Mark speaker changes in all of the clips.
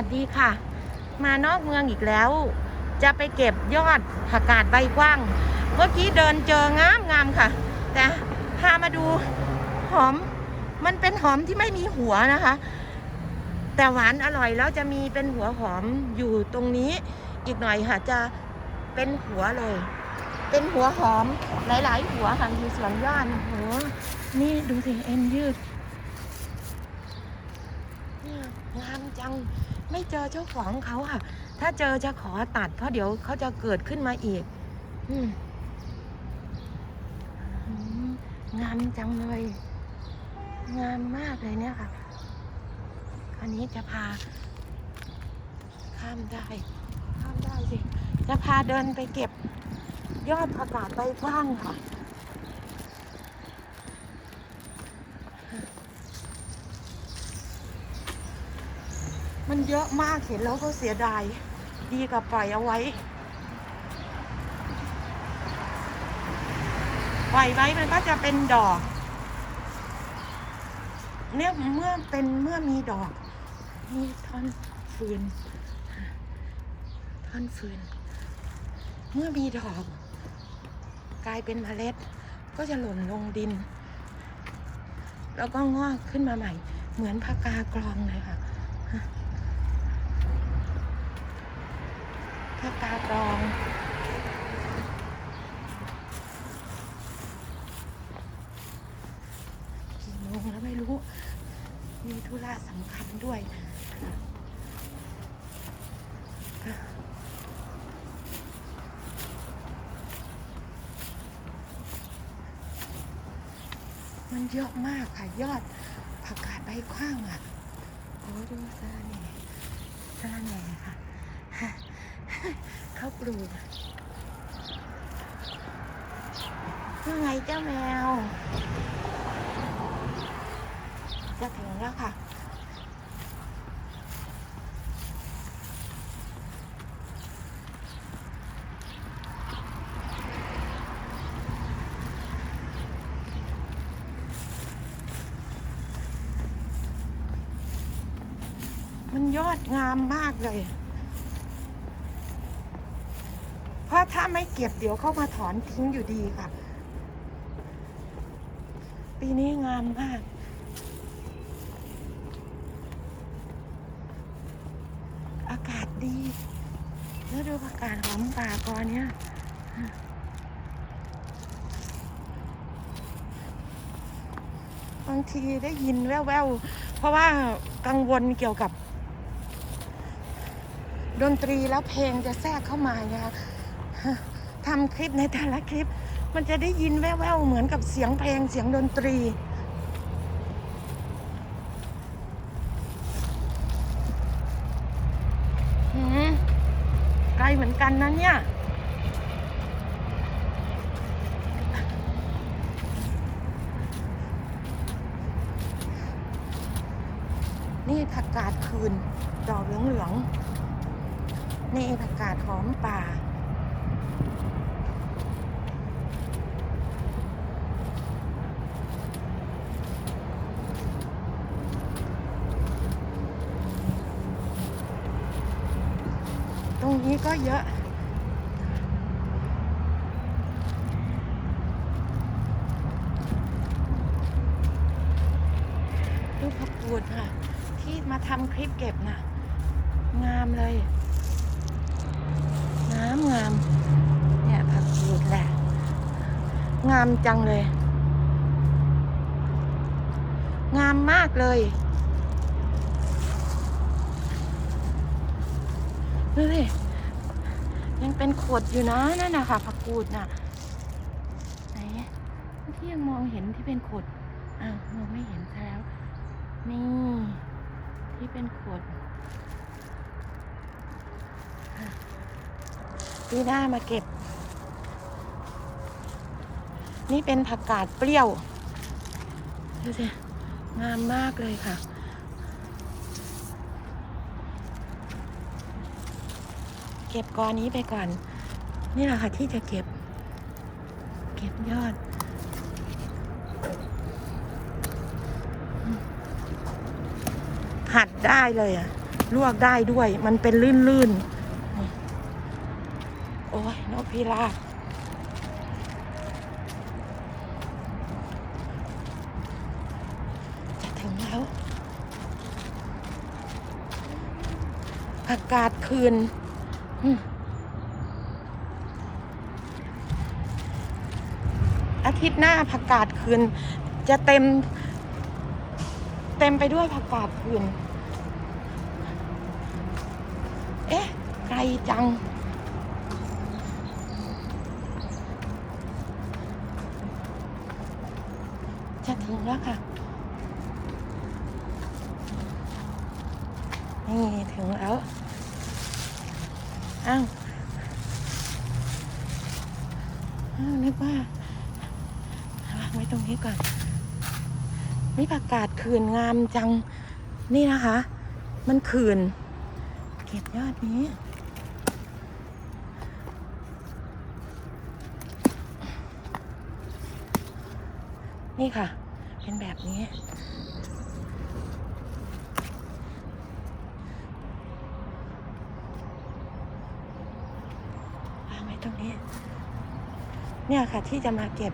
Speaker 1: สวัสดีค่ะ มานอกเมืองอีกแล้ว จะไปเก็บยอดผักกาดใบกว้าง เมื่อกี้เดินเจองามงามค่ะ แต่พามาดูหอม มันเป็นหอมที่ไม่มีหัวนะคะ แต่หวานอร่อยแล้วจะมีเป็นหัวหอมอยู่ตรงนี้อีกหน่อยค่ะ จะเป็นหัวเลย เป็นหัวหอมหลาย ๆ หัวค่ะอยู่สวนยอดโอ้โหนี่ดูสิเอ็นยืด เนี่ย งามจัง ไม่เจอเจ้าของเขาค่ะ ถ้าเจอจะขอตัด เพราะเดี๋ยวเขาจะเกิดขึ้นมาอีก อืมงามจังเลย งามมากเลยเนี่ยค่ะอันนี้จะพา ข้ามได้ ข้ามได้สิ จะพาเดินไปเก็บยอดผักกาดใบกว้างค่ะ มันเยอะมากเห็นแล้วก็เสียดาย ดีกับปล่อยเอาไว้ ปล่อยไว้มันก็จะเป็นดอก เนี่ยเมื่อเป็นเมื่อมีดอก มีท่อนฟืน ท่อนฟืน เมื่อมีดอก กลายเป็นเมล็ด ก็จะหล่นลงดิน แล้วก็งอกขึ้นมาใหม่ เหมือนผักกากรองเลยค่ะ ผักกาดดอง กี่โมงแล้วไม่รู้ มีธุระสำคัญด้วยมันเยอะมากค่ะ ยอดผักกาดใบขว้างอะ โอ้ดูซาเน่ซาเน่ค่ะ เข้าปลูกว่าไงเจ้าแมว จะถึงแล้วค่ะมันยอดงามมากเลย เพราะ ถ้าไม่เก็บเดี๋ยวเข้ามาถอนทิ้งอยู่ดีค่ะ ปีนี้งามมากอากาศดี แล้วดูอากาศหอมป่ากอนเนี้ยบางทีได้ยินแว่วๆ เพราะว่ากังวลเกี่ยวกับ ดนตรีแล้วเพลงจะแทรกเข้ามาไงคะ ทำคลิปในแต่ละคลิป มันจะได้ยินแว่วๆเหมือนกับเสียงเพลงเสียงดนตรี ไกลเหมือนกันนะเนี่ยนี่ผักกาดคืน ดอกเหลืองๆ นี่ผักกาดหอมป่า นี้ก็เยอะดูผักกูดค่ะ ที่มาทำคลิปเก็บน่ะงามเลยงามงามเนี่ยผักกูดแหละ งามจังเลย งามมากเลยดูสิ ยังเป็นขดอยู่นะนั่นนะคะผักกูดน่ะไหนที่ยังมองเห็นที่เป็นขดอ้าวมองไม่เห็นซะแล้ว นี่ ที่เป็นขวดอะปีหน้ามาเก็บ นี่เป็นผักกาดเปรี้ยวดูสิงามมากเลยค่ะ เก็บกอนี้ไปก่อน นี่แหละค่ะที่จะเก็บ เก็บยอดหัดได้เลยอะลวกได้ด้วย มันเป็นลื่นๆ โอ้ยนกพิราบจะถึงแล้ว อากาศคืน อาทิตย์หน้าผักกาดคืน จะเต็ม เต็มไปด้วยผักกาดคืน เอ๊ะไกลจังจะถึงแล้วค่ะ นี่ ถึงแล้ว อ้าว อ้าวนึกว่าวางไว้ตรงนี้ก่อน นี่ประกาศคืนงามจัง นี่นะคะ มันคืนเก็บยอดนี้นี่ค่ะ เป็นแบบนี้ วางไว้ตรงนี้ เนี่ยค่ะที่จะมาเก็บ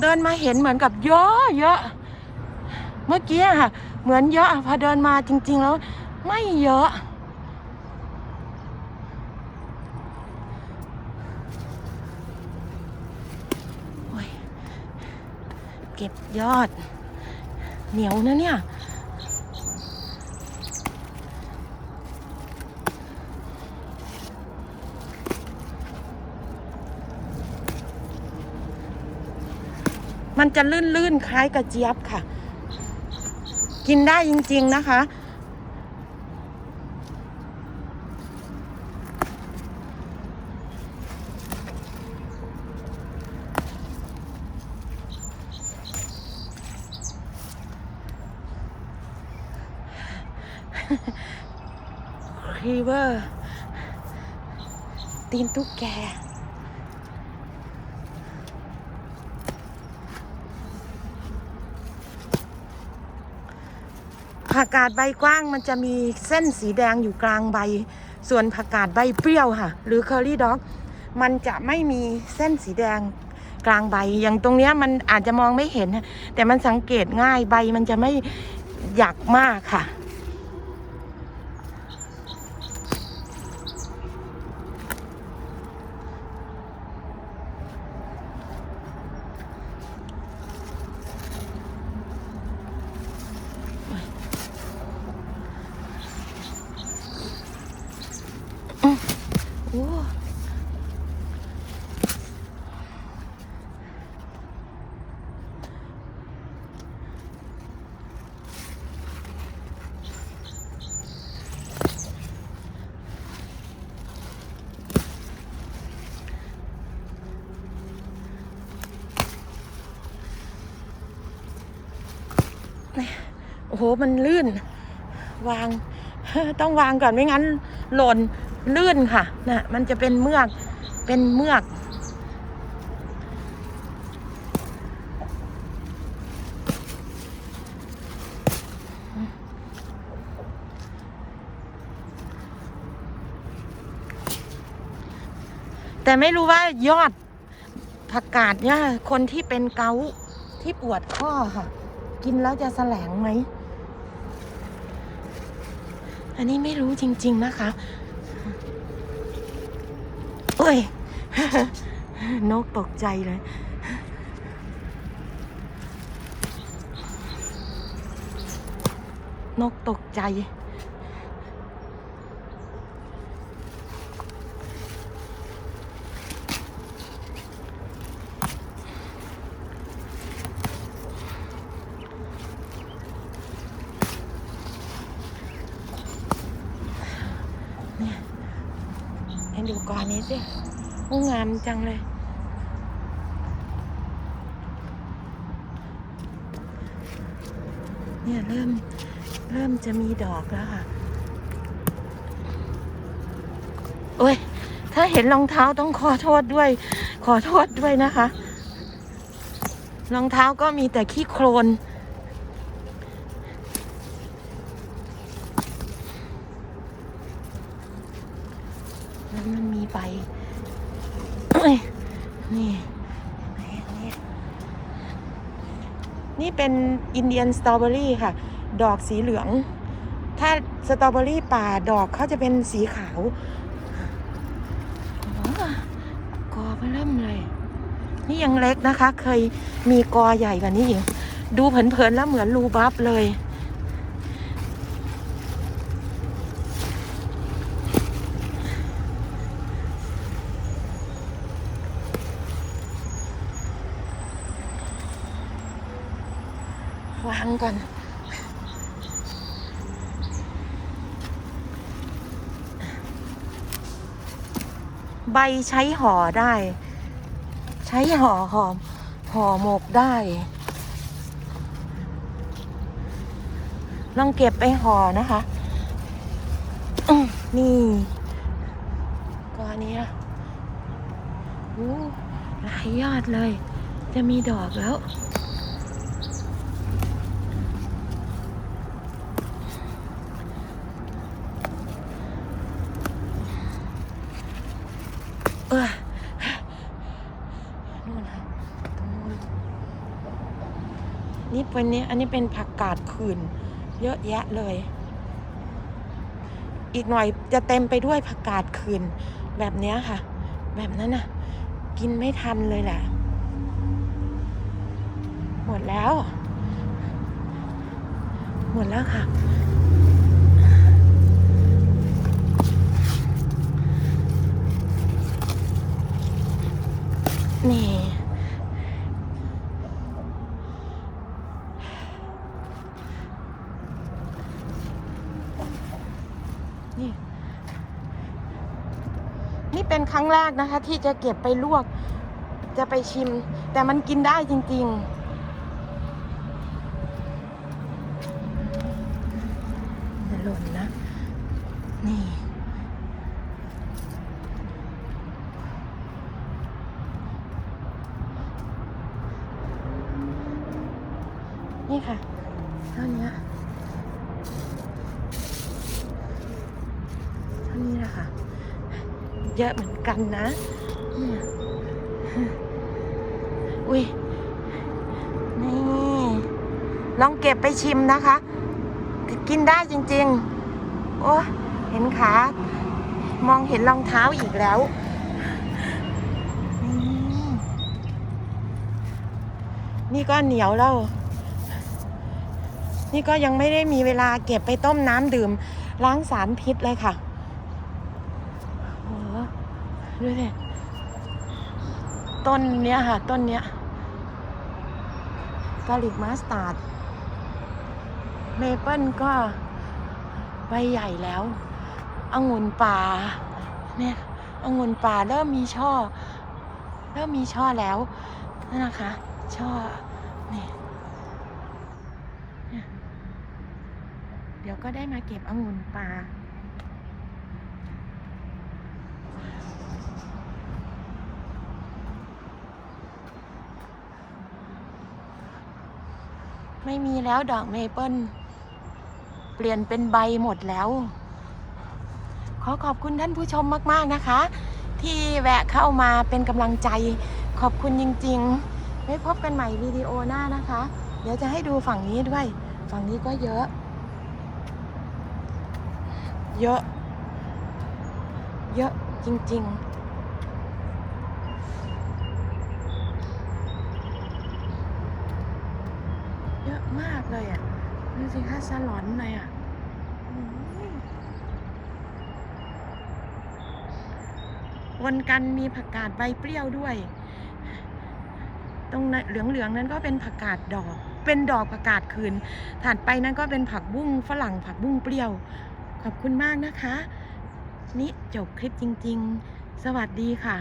Speaker 1: เดินมาเห็นเหมือนกับเยอะเยอะเมื่อกี้ค่ะ เหมือนเยอะพอเดินมาจริง ๆ แล้ว ไม่เยอะ เก็บยอด เหนียวนะเนี่ย มันจะลื่นๆคล้ายกระเจี๊ยบค่ะ กินได้จริง ๆนะคะ ครีเวอร์ ตีนตุ๊กแก ผักกาดใบกว้างมันจะมีเส้นสีแดงอยู่กลางใบ ส่วนผักกาดใบเปรี้ยวค่ะ หรือเคอรี่ด็อก มันจะไม่มีเส้นสีแดงกลางใบ อย่างตรงเนี้ยมันอาจจะมองไม่เห็น แต่มันสังเกตง่ายใบมันจะไม่หยักมากค่ะ มันลื่น วาง ต้องวางก่อนไม่งั้น หล่นลื่นค่ะนะมันจะเป็นเมือกเป็นเมือกแต่ไม่รู้ว่ายอดผักกาดเนี่ยคนที่เป็นเกาที่ปวดข้อค่ะ กินแล้วจะแสลงไหม อันนี้ไม่รู้จริง ๆนะคะเอ้ย นกตกใจเลย นกตกใจ ให้ดูก่อน นี้สิโอ้งามจังเลย เนี่ยเริ่มเริ่มจะมีดอกแล้วค่ะ โอ้ย ถ้าเห็นรองเท้าต้องขอโทษด้วย ขอโทษด้วยนะคะ รองเท้าก็มีแต่ขี้โคลน มันมันมีใบนี่นี่นี่เป็นอินเดียนสตรอเบอรี่ค่ะ ดอกสีเหลือง ถ้าสตรอเบอรี่ป่าดอกเขาจะเป็นสีขาวโอ้โหกอเริ่มเลย นี่ยังเล็กนะคะ เคยมีกอใหญ่กว่านี้อีก ดูเผินๆแล้วเหมือนรูบับเลย วา งก่อน ใบใช้ห่อได้ ใช้ห่อหอมห่อหมกได้ ลองเก็บไปห่อนะคะนี่ก้อนนี้นะหลายยอดเลย จะมีดอกแล้ว เออนู่นนะตรงนู้น นี่เป็นนี้อันนี้เป็นผักกาดขืน เยอะแยะเลย อีกหน่อยจะเต็มไปด้วยผักกาดขืน แบบเนี้ยค่ะ แบบนั้นน่ะ กินไม่ทันเลยแหละ หมดแล้ว หมดแล้วค่ะนี่ นี่ เป็นครั้งแรกนะคะ ที่จะเก็บไปลวก จะไปชิม แต่มันกินได้จริง ๆหล่นนะ นี่ นี่ค่ะเท่านี้เท่านี้แหละค่ะ เยอะเหมือนกันนะอุ้ยนี่ลองเก็บไปชิมนะคะ กินได้จริง ๆ โอ้เห็นขามองเห็นรองเท้าอีกแล้วนี่ก็เหนียวแล้ว นี่ก็ยังไม่ได้มีเวลาเก็บไปต้มน้ำดื่ม ล้างสารพิษเลยค่ะโอ้โห ดูสิต้นเนี้ยค่ะ ต้นเนี้ยกาลิกมาสตาร์ดเมเปิลก็ใบใหญ่แล้วองุ่นป่าเนี่ยองุ่นป่าเริ่มมีช่อ เริ่มมีช่อแล้วนั่นนะคะ ช่อนี่เดี๋ยวก็ได้มาเก็บองุ่นป่า ไม่มีแล้วดอกเมเปิลเปลี่ยนเป็นใบหมดแล้ว ขอขอบคุณท่านผู้ชมมากๆนะคะ ที่แวะเข้ามาเป็นกำลังใจ ขอบคุณจริงๆไว้พบกันใหม่วิดีโอหน้านะคะ เดี๋ยวจะให้ดูฝั่งนี้ด้วย ฝั่งนี้ก็เยอะ เยอะ เยอะจริง ๆ เยอะมากเลยอะดูสิคะสลอนเลยอะวนกันมีผักกาดใบเปรี้ยวด้วย ตรงนั้นเหลืองๆนั้นก็เป็นผักกาดดอก เป็นดอกผักกาดคืน ถัดไปนั้นก็เป็นผักบุ้งฝรั่งผักบุ้งเปรี้ยว ขอบคุณมากนะคะ นี่จบคลิปจริง ๆ สวัสดีค่ะ